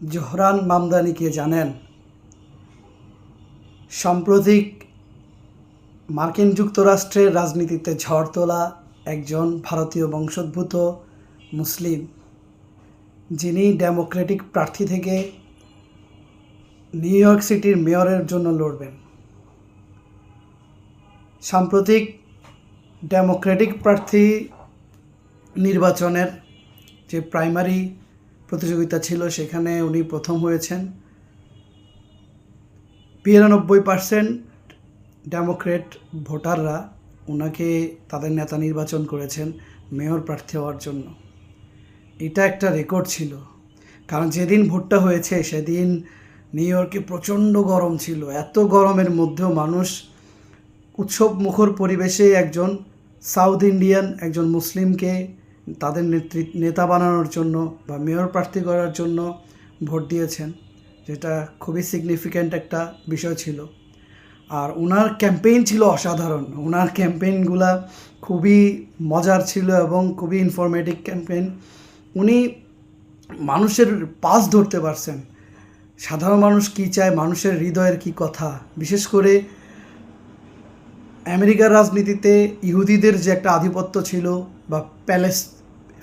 Zohran মামদানিকে জানেন? সাম্প্রতিক মার্কিন যুক্তরাষ্ট্রের রাজনীতিতে ঝড় তোলা একজন ভারতীয় বংশোদ্ভূত মুসলিম, যিনি ডেমোক্রেটিক প্রার্থী থেকে নিউ ইয়র্ক সিটির মেয়রের জন্য লড়বেন। সাম্প্রতিক ডেমোক্রেটিক প্রার্থী নির্বাচনের যে প্রাইমারি প্রতিযোগিতা ছিল, সেখানে উনি প্রথম হয়েছেন। বিরানব্বই পার্সেন্ট ডেমোক্রেট ভোটাররা ওনাকে তাদের নেতা নির্বাচন করেছেন মেয়র প্রার্থী হওয়ার জন্য। এটা একটা রেকর্ড ছিল। কারণ যেদিন ভোটটা হয়েছে, সেদিন নিউ ইয়র্কে প্রচণ্ড গরম ছিল। এত গরমের মধ্যেও মানুষ উৎসব মুখর পরিবেশে একজন সাউথ ইন্ডিয়ান, একজন মুসলিমকে তাদের নেতৃত্ব নেতা বানানোর জন্য বা মেয়র প্রার্থী করার জন্য ভোট দিয়েছেন, যেটা খুবই সিগনিফিক্যান্ট একটা বিষয় ছিল। আর ওনার ক্যাম্পেইন ছিল অসাধারণ। ওনার ক্যাম্পেইনগুলা খুবই মজার ছিল এবং খুবই ইনফরমেটিভ ক্যাম্পেইন উনি মানুষের পাস ধরতে পারছেন। সাধারণ মানুষ কী চায়, মানুষের হৃদয়ের কী কথা? বিশেষ করে আমেরিকার রাজনীতিতে ইহুদিদের যে একটা আধিপত্য ছিল বা প্যালেস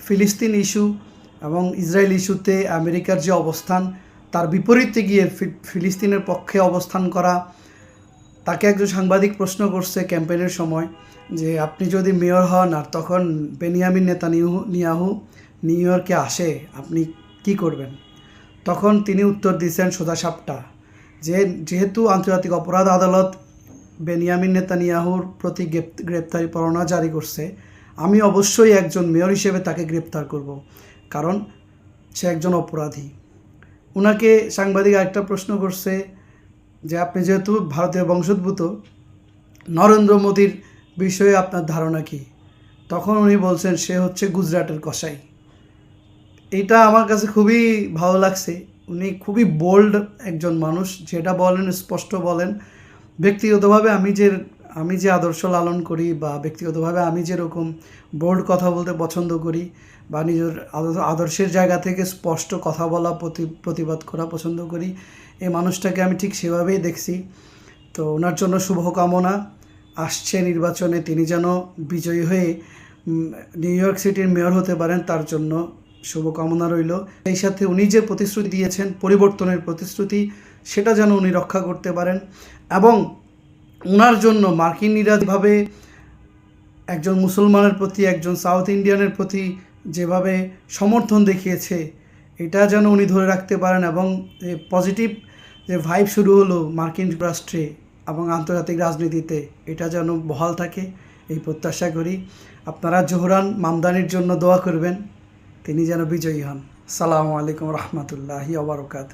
ফিলিস্তিন ইস্যু এবং ইসরায়েল ইস্যুতে আমেরিকার যে অবস্থান, তার বিপরীতে গিয়ে ফিলিস্তিনের পক্ষে অবস্থান করা, তাকে একজন সাংবাদিক প্রশ্ন করছে ক্যাম্পেইনের সময় যে, আপনি যদি মেয়র হন আর তখন বেনিয়ামিন নেতা নিয়াহু নিউ ইয়র্কে আসে, আপনি কি করবেন? তখন তিনি উত্তর দিয়েছেন সোজা সাপটা যে, যেহেতু আন্তর্জাতিক অপরাধ আদালত বেনিয়ামিন নেতানিয়াহুর প্রতি গ্রেপ- গ্রেপ্তারি পরোয়ানা জারি করছে আমি অবশ্যই একজন মেয়র হিসেবে তাকে গ্রেপ্তার করব, কারণ সে একজন অপরাধী। ওনাকে সাংবাদিক আরেকটা প্রশ্ন করছে যে, আপনি যেহেতু ভারতীয় বংশোদ্ভূত, নরেন্দ্র মোদীর বিষয়ে আপনার ধারণা কি? তখন উনি বলছেন, সে হচ্ছে গুজরাটের কসাই। এটা আমার কাছে খুবই ভালো লাগছে। উনি খুবই বোল্ড একজন মানুষ, যেটা বলেন, স্পষ্ট বলেন। ব্যক্তিগতভাবে আমি যে আমি যে আদর্শ লালন করি বা ব্যক্তিগতভাবে আমি যেরকম বোল্ড কথা বলতে পছন্দ করি বা নিজের আদর্শের জায়গা থেকে স্পষ্ট কথা বলা প্রতি, প্রতিবাদ করা পছন্দ করি, এই মানুষটাকে আমি ঠিক সেভাবেই দেখছি। তো ওনার জন্য শুভকামনা। আসছে নির্বাচনে তিনি যেন বিজয়ী হয়ে নিউ ইয়র্ক সিটির মেয়র হতে পারেন, তার জন্য শুভকামনা রইল। এই সাথে উনি যে প্রতিশ্রুতি দিয়েছেন, পরিবর্তনের প্রতিশ্রুতি, সেটা যেন উনি রক্ষা করতে পারেন এবং ওনার জন্য মার্কিন যেভাবে একজন মুসলমানের প্রতি, একজন সাউথ ইন্ডিয়ানের প্রতি যেভাবে সমর্থন দেখিয়েছে, এটা যেন উনি ধরে রাখতে পারেন এবং পজিটিভ যে ভাইব শুরু হলো মার্কিন যুক্তরাষ্ট্রে এবং আন্তর্জাতিক রাজনীতিতে, এটা যেন বহাল থাকে, এই প্রত্যাশা করি। আপনারা জোহরান মামদানির জন্য দোয়া করবেন, তিনি যেন বিজয়ী হন। সালামু আলাইকুম রহমতুল্লাহি আবরকাত